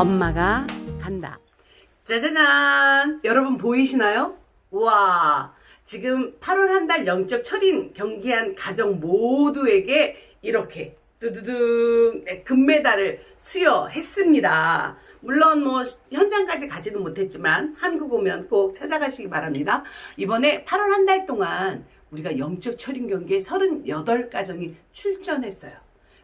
엄마가 간다. 짜자잔! 여러분 보이시나요? 와 지금 8월 한 달 영적 철인 경기한 가정 모두에게 이렇게 두두둥 네, 금메달을 수여했습니다. 물론 뭐 현장까지 가지는 못했지만 한국 오면 꼭 찾아가시기 바랍니다. 이번에 8월 한 달 동안 우리가 영적 철인 경기에 38가정이 출전했어요.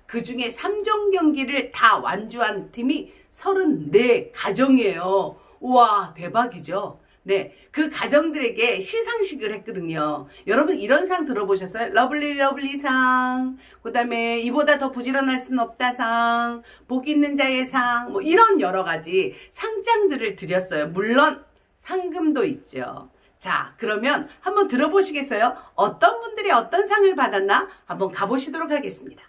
그 중에 3종 경기를 다 완주한 팀이 34가정이에요. 우와, 대박이죠? 네. 그 가정들에게 시상식을 했거든요. 여러분, 이런 상 들어보셨어요? 러블리 러블리 상, 그 다음에 이보다 더 부지런할 순 없다 상, 복 있는 자의 상, 뭐 이런 여러 가지 상장들을 드렸어요. 물론 상금도 있죠. 자, 그러면 한번 들어보시겠어요? 어떤 분들이 어떤 상을 받았나? 한번 가보시도록 하겠습니다.